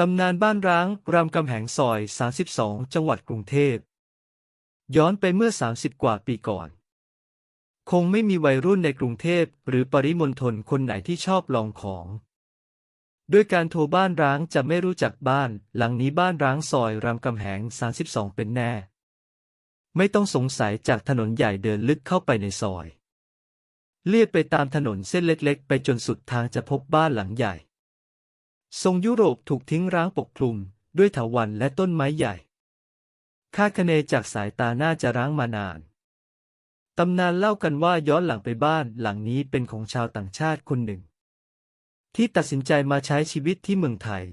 ตำนานบ้านร้างรามคำแหงซอย 32 จังหวัดกรุงเทพ ย้อนไปเมื่อ 30 กว่าปีก่อน คงไม่มีวัยรุ่นในกรุงเทพหรือปริมณฑลคนไหนที่ชอบลองของ ด้วยการโทรบ้านร้างจะไม่รู้จักบ้าน หลังนี้บ้านร้างซอยรามคำแหง 32 เป็นแน่ ไม่ต้องสงสัยจากถนนใหญ่เดินลึกเข้าไปในซอย เลียดไปตามถนนเส้นเล็กๆ ไปจนสุดทางจะพบบ้านหลังใหญ่ ทรงยุโรปถูกทิ้งร้างปกคลุม ด้วยเถาวัลย์และต้นไม้ใหญ่คาดคะเนจากสายตาน่าจะร้างมานาน ตำนานเล่ากันว่าย้อนหลังไปบ้านหลังนี้เป็นของชาวต่างชาติคนหนึ่ง ที่ตัดสินใจมาใช้ชีวิตที่เมืองไทย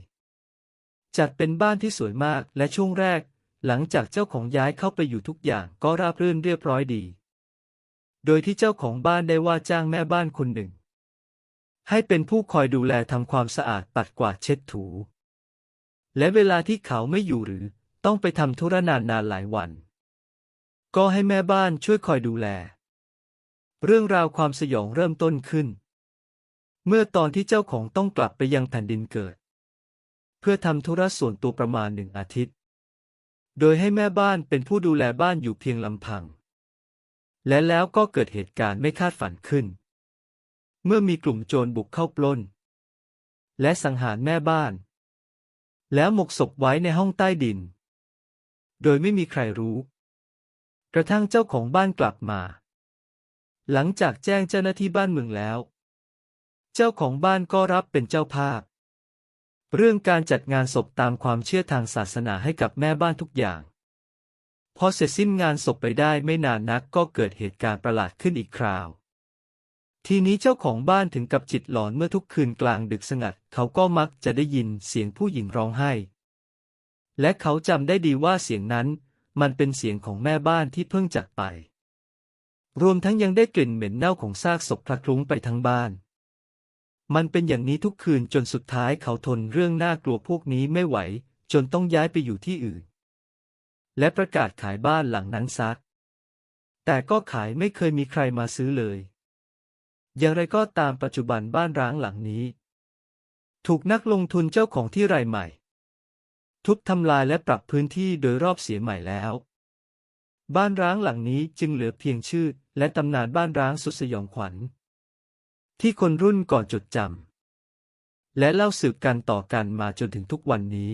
จัดเป็นบ้านที่สวยมากและช่วงแรก หลังจากเจ้าของย้ายเข้าไปอยู่ทุกอย่างก็ราบรื่นเรียบร้อยดี โดยที่เจ้าของบ้านได้ว่าจ้างแม่บ้านคนหนึ่ง ให้เป็นผู้คอยดูแลทำความสะอาดปัดกวาดเช็ดถู และเวลาที่เขาไม่อยู่หรือต้องไปทำธุระนานนานหลายวัน ก็ให้แม่บ้านช่วยคอยดูแล เรื่องราวความสยองเริ่มต้นขึ้น เมื่อตอนที่เจ้าของต้องกลับไปยังแผ่นดินเกิด เพื่อทำธุระส่วนตัวประมาณหนึ่งอาทิตย์ โดยให้แม่บ้านเป็นผู้ดูแลบ้านอยู่เพียงลำพัง และแล้วก็เกิดเหตุการณ์ไม่คาดฝันขึ้น เมื่อมีกลุ่มโจรบุกเข้าปล้น และสังหารแม่บ้าน แล้วหมกศพไว้ในห้องใต้ดิน โดยไม่มีใครรู้ กระทั่งเจ้าของบ้านกลับมา หลังจากแจ้งเจ้าหน้าที่บ้านเมืองแล้ว เจ้าของบ้านก็รับเป็นเจ้าภาพ เรื่องการจัดงานศพตามความเชื่อทางศาสนาให้กับแม่บ้านทุกอย่าง พอเสร็จสิ้นงานศพไปได้ไม่นานนักก็เกิดเหตุการณ์ประหลาดขึ้นอีกคราว ทีนี้เจ้าของบ้านถึงกับจิตหลอนเมื่อทุกคืนกลางดึกสงัด เขาก็มักจะได้ยินเสียงผู้หญิงร้องไห้ และเขาจำได้ดีว่าเสียงนั้น มันเป็นเสียงของแม่บ้านที่เพิ่งจากไป รวมทั้งยังได้กลิ่นเหม็นเน่าของซากศพคละคลุ้งไปทั้งบ้าน มันเป็นอย่างนี้ทุกคืนจนสุดท้ายเขาทนเรื่องน่ากลัวพวกนี้ไม่ไหว จนต้องย้ายไปอยู่ที่อื่น และประกาศขายบ้านหลังนั้นซัก แต่ก็ขายไม่เคยมีใครมาซื้อเลย อย่างไรก็ตามปัจจุบันบ้านร้างหลังนี้ ถูกนักลงทุนเจ้าของที่รายใหม่ ทุบทำลายและปรับพื้นที่โดยรอบเสียใหม่แล้ว บ้านร้างหลังนี้จึงเหลือเพียงชื่อ และตำนานบ้านร้างสุดสยองขวัญ ที่คนรุ่นก่อนจดจำและเล่าสืบกันต่อกันมาจนถึงทุกวันนี้